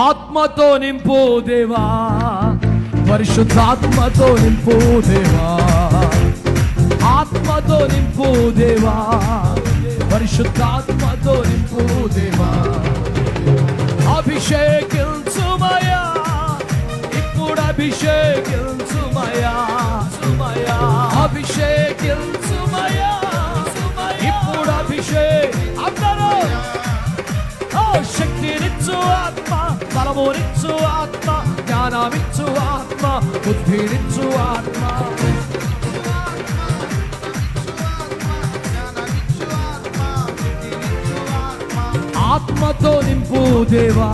ఆత్మతో నింపు దేవా పరిశుద్ధాత్మతో నింపు దేవా. ఆత్మతో నింపు దేవా పరిశుద్ధాత్మతో నింపు దేవా. అభిషేకించుమయా ఇప్పుడు అభిషేకించుమయా బలమునిచ్చు ఆత్మ జ్ఞానమిచ్చు ఆత్మ బుద్ధినిచ్చు ఆత్మ. ఆత్మతో నింపు దేవా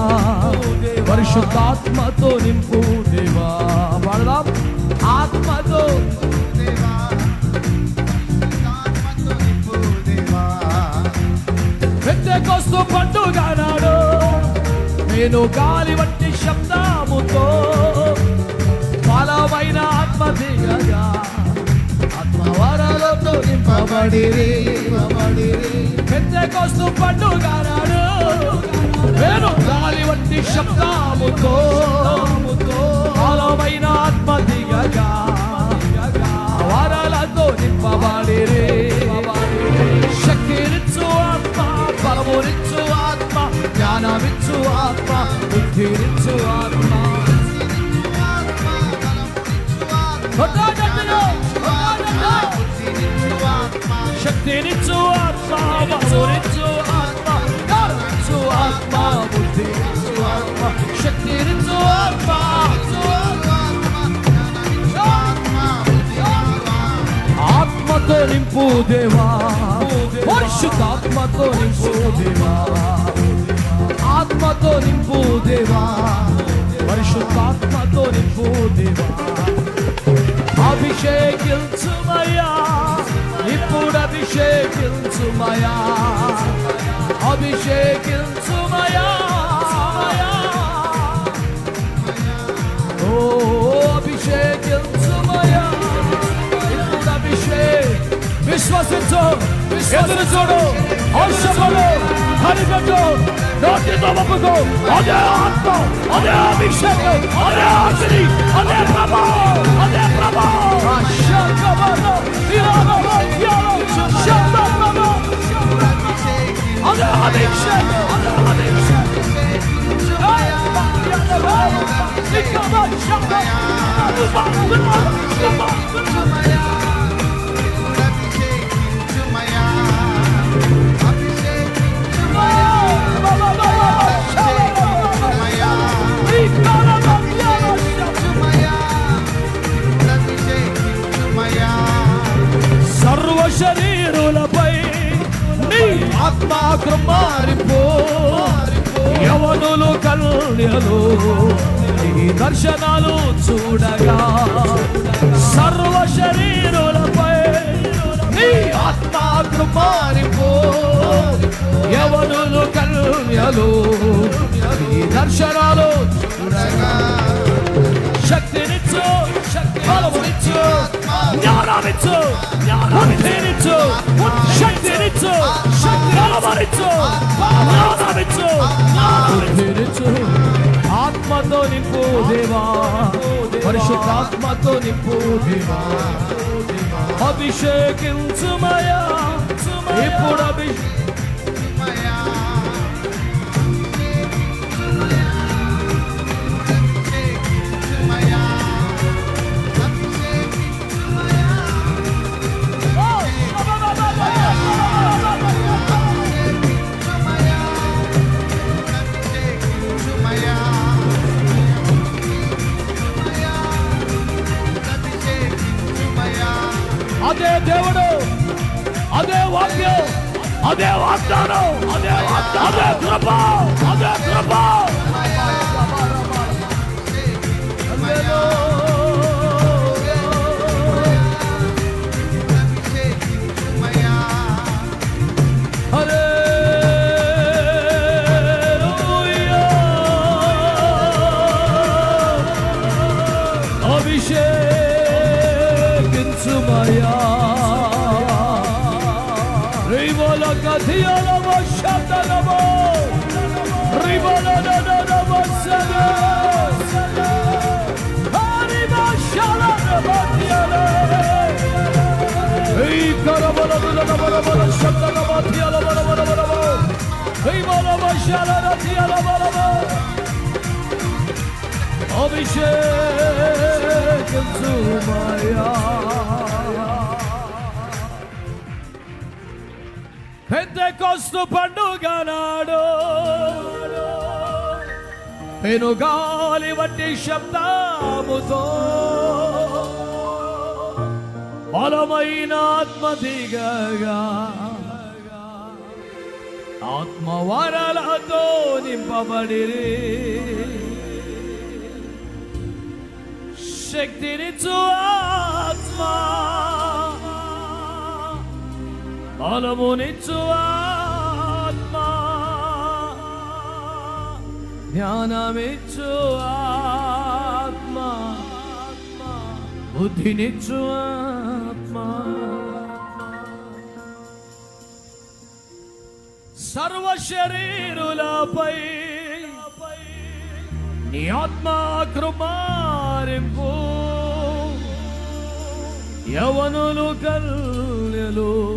పరిశుద్ధాత్మతో నింపు దేవా. పాడదాం. ఆత్మతో పెద్ద కోసం పండుగ నాడు నేను గాలి వంటి శబ్దముతో బలమైన ఆత్మ దిగగా ఆత్మవరాలతో నింపబడి పెద్దకొస్తూ పండుగ నాడు నేను గాలి వంటి శబ్దముతో కొట్టాడట్టుగా, కొట్టాడట్టు. శక్తినిచ్చు ఆత్మ బలమునిచ్చు ఆత్మ జ్ఞానమిచ్చు ఆత్మ బుద్ధినిచ్చు ఆత్మ శక్తినిచ్చు ఆత్మ ఆత్మతో నింపు దేవా పరిశుద్ధాత్మతో నింపు దేవా ఆత్మతో నింపు దేవా పరిశుద్ధాత్మతో నింపు దేవా అభిషేకించుమయా ఇప్పుడు అభిషేకించుమయా అభిషేకించుమయా ఓ అభిషేకించుమయా ఇప్పుడు అభిషేక్. విశ్వసించు ఎదురు చూడు. హర్షపడు హరికట్టు నోటితో ఒప్పుకో అదే ఆత్మ అదే అభిషేకం అదే అగ్ని అదే ప్రభావం అదే ప్రభావం శంకమను తిరగను శంకమను అదే అభిషేకం అదే అభిషేకం సర్వ శరీరులపై నీ ఆత్మ కృమారిపో యవనులు కన్యలు నీ దర్శనాలు చూడగా సర్వ శరీరులపై నీ ఆత్మ కృమారిపో యవనులు కన్యలు నీ దర్శనాలు శక్తినిచ్చు శక్తి బలమునిచ్చు. జ్ఞానమిచ్చు జ్ఞానమిచ్చు శక్తినిచ్చు శక్తి బలమునిచ్చు జ్ఞానమిచ్చు జ్ఞానమిచ్చు ఆత్మతో నింపు దేవా. పరిశుద్ధాత్మతో నింపు దేవా. అభిషేకించుమయా ఇప్పుడు అభిషేక్ అదే వాగ్దానం అదే వాగ్దానం అదే కృప అదే Sakatiya lama şanda lama Ribala da da da basana Hariba şala da batiyala Ey karabala da da bala bala şanda da batiyala bala bala bala bala Ribala başala da tiyala bala bala Abişek Zumaya పెద్దకొస్తు పండుగ నాడు పెనుగాలి వంటి శబ్దముతో బలమైన ఆత్మ దిగగా ఆత్మ వరలతో శక్తిని చూ ఆత్మ. బలమునిచ్చు ఆత్మా. జ్ఞానమిచ్చు ఆత్మా. బుద్ధినిచ్చు ఆత్మా. సర్వ శరీరులపై నీ ఆత్మ కృపారింపు. యవనులు కల్యలు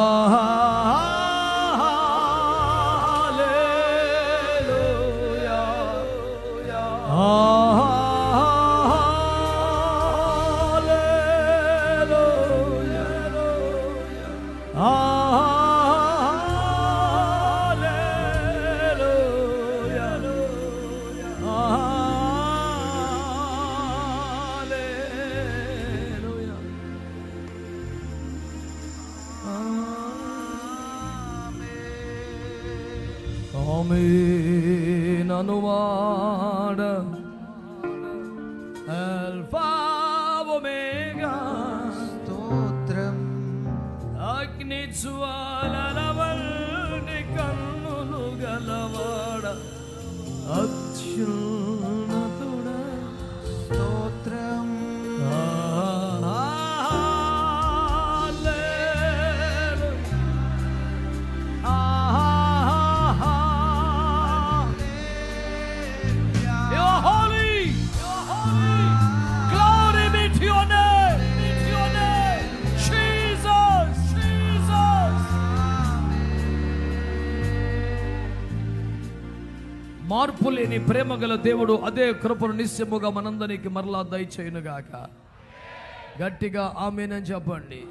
అల్ఫా ఒమేగా స్తోత్రం అగ్ని జ్వాలలవల్ని కన్నులు గలవాడ అత్యున్నతుడా మార్పు లేని ప్రేమ గల దేవుడు అదే కృపను నిశ్చయముగా మనందరికి మరలా దయచేయునుగాక. గట్టిగా ఆమెనని చెప్పండి.